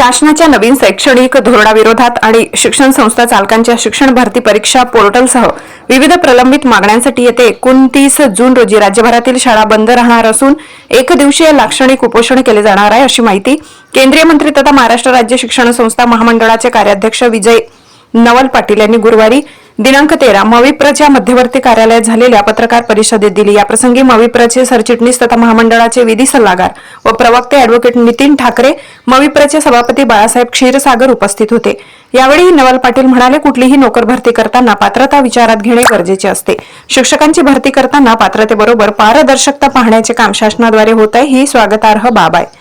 शासनाच्या नवीन शैक्षणिक धोरणाविरोधात आणि शिक्षण संस्था चालकांच्या शिक्षण भरती परीक्षा पोर्टलसह विविध प्रलंबित मागण्यांसाठी येते एकोणतीस जून रोजी राज्यभरातील शाळा बंद राहणार असून एक दिवसीय लाक्षणिक उपोषण केले जाणार आहे अशी माहिती केंद्रीय मंत्री तथा महाराष्ट्र राज्य शिक्षण संस्था महामंडळाचे कार्याध्यक्ष विजय नवल पाटील यांनी गुरुवारी दिनांक तेरा मविप्रच्या मध्यवर्ती कार्यालयात झालेल्या पत्रकार परिषदेत दिली. याप्रसंगी मविप्रचे सरचिटणीस तथा महामंडळाचे विधी सल्लागार व प्रवक्ते अॅडव्होकेट नितीन ठाकरे मविप्रचे सभापती बाळासाहेब क्षीरसागर उपस्थित होते. यावेळी नवल पाटील म्हणाले कुठलीही नोकर भरती करताना पात्रता विचारात घेणे गरजेचे असते. शिक्षकांची भरती करताना पात्रतेबरोबर पारदर्शकता पाहण्याचे काम शासनाद्वारे होत आहे. ही स्वागतार्ह बाब आहे.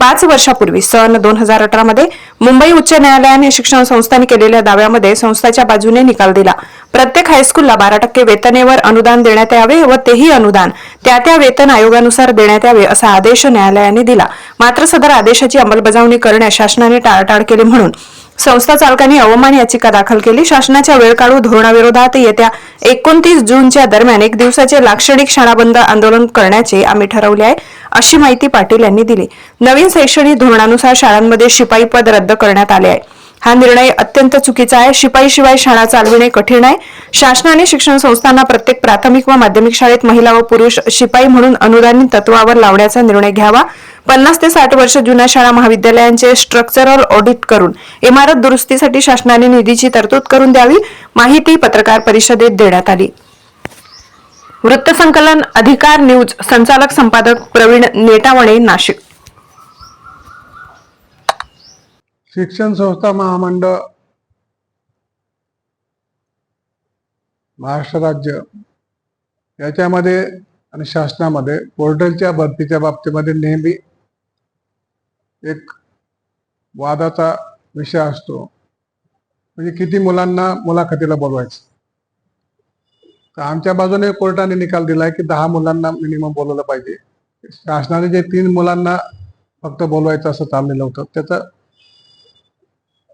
पाच वर्षापूर्वी सन दोन हजार अठरामध्ये मुंबई उच्च न्यायालयाने शिक्षण संस्थांनी केलेल्या दाव्यामध्ये संस्थाच्या बाजूने निकाल दिला. प्रत्येक हायस्कूलला बारा टक्के वेतनेवर अनुदान देण्यात यावे व तेही अनुदान. त्या त्या वेतन आयोगानुसार देण्यात यावे असा आदेश न्यायालयाने दिला. मात्र सदर आदेशाची अंमलबजावणी करण्यास शासनाने टाळाटाळ केली म्हणून संस्था चालकांनी अवमान याचिका दाखल केली. शासनाच्या वेळकाळू धोरणाविरोधात येत्या एकोणतीस जूनच्या दरम्यान एक दिवसाचे लाक्षणिक शाळाबंद आंदोलन करण्याचे आम्ही ठरवले आहे अशी माहिती पाटील यांनी दिली. नवीन शैक्षणिक धोरणानुसार शाळांमध्ये शिपाई पद रद्द करण्यात आले आहे. हा निर्णय अत्यंत चुकीचा आहे. शिपाईशिवाय शाळा चालविणे कठीण आहे. शासनाने शिक्षण संस्थांना प्रत्येक प्राथमिक व माध्यमिक शाळेत महिला व पुरुष शिपाई म्हणून अनुदानित तत्वावर लावण्याचा निर्णय घ्यावा. पन्नास ते साठ वर्ष जुन्या शाळा महाविद्यालयांचे स्ट्रक्चरल ऑडिट करून इमारत दुरुस्तीसाठी शासनाने निधीची तरतूद करून द्यावी माहिती पत्रकार परिषदेत देण्यात आली. वृत्तसंकलन अधिकार न्यूज संचालक संपादक प्रवीण नेटावणे नाशिक. शिक्षण संस्था महामंडळ महाराष्ट्र राज्य याच्यामध्ये आणि शासनामध्ये पोर्टलच्या भरतीच्या बाबतीमध्ये नेहमी एक वादाचा विषय असतो. म्हणजे किती मुलांना मुलाखतीला बोलवायचं. तर आमच्या बाजूने कोर्टाने निकाल दिलाय की दहा मुलांना मिनिमम बोलवलं पाहिजे. शासनाने जे तीन मुलांना फक्त बोलवायचं असं चाललेलं होतं त्याचं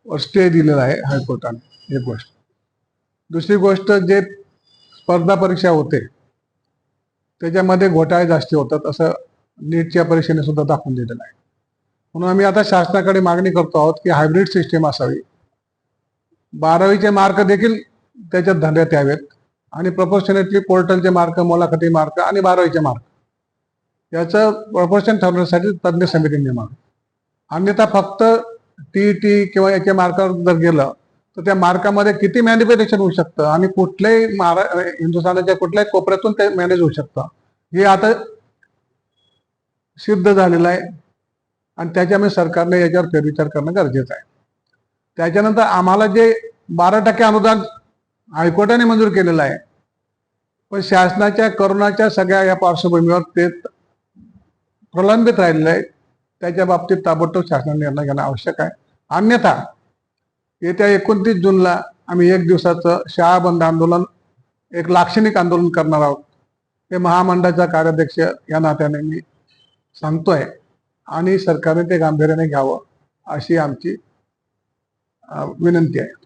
स्टे दिलेला आहे हायकोर्टाने एक गोष्ट. दुसरी गोष्ट जे स्पर्धा परीक्षा होते त्याच्यामध्ये घोटाळे जास्ती होतात असं नीटच्या परीक्षेने सुद्धा दाखवून दिलेलं आहे. म्हणून आम्ही आता शासनाकडे मागणी करतो आहोत की हायब्रिड सिस्टीम असावी. बारावीचे मार्क देखील त्याच्यात धरण्यात यावेत आणि प्रपोर्शनेटली पोर्टलचे मार्क मुलाखती मार्क आणि बारावीचे मार्क याचं प्रपोर्शन ठरवण्यासाठी तज्ज्ञ समिती नेमावी अन्यथा फक्त टी टी किंवा याच्या मार्कावर जर गेलं तर त्या मार्कामध्ये किती मॅनिप्युलेशन होऊ शकतं? आणि कुठल्याही महारा हिंदुस्थानाच्या कुठल्याही कोपऱ्यातून ते मॅनेज होऊ शकतं. हे आता सिद्ध झालेलं आहे. आणि त्याच्यामुळे सरकारने याच्यावर फेरविचार करणं गरजेचं आहे. त्याच्यानंतर आम्हाला जे बारा टक्के अनुदान हायकोर्टाने मंजूर केलेलं आहे पण शासनाच्या करोनाच्या सगळ्या या पार्श्वभूमीवर ते प्रलंबित राहिलेलं आहे. त्याच्या बाबतीत ताबडतोब शासनाने निर्णय घेणं आवश्यक आहे. अन्यथा येत्या एकोणतीस जूनला आम्ही एक दिवसाचं शाळा बंद आंदोलन एक लाक्षणिक आंदोलन करणार आहोत. हे महामंडळाचा कार्याध्यक्ष या नात्याने मी सांगतोय आणि सरकारने ते गांभीर्याने घ्यावं अशी आमची विनंती आहे.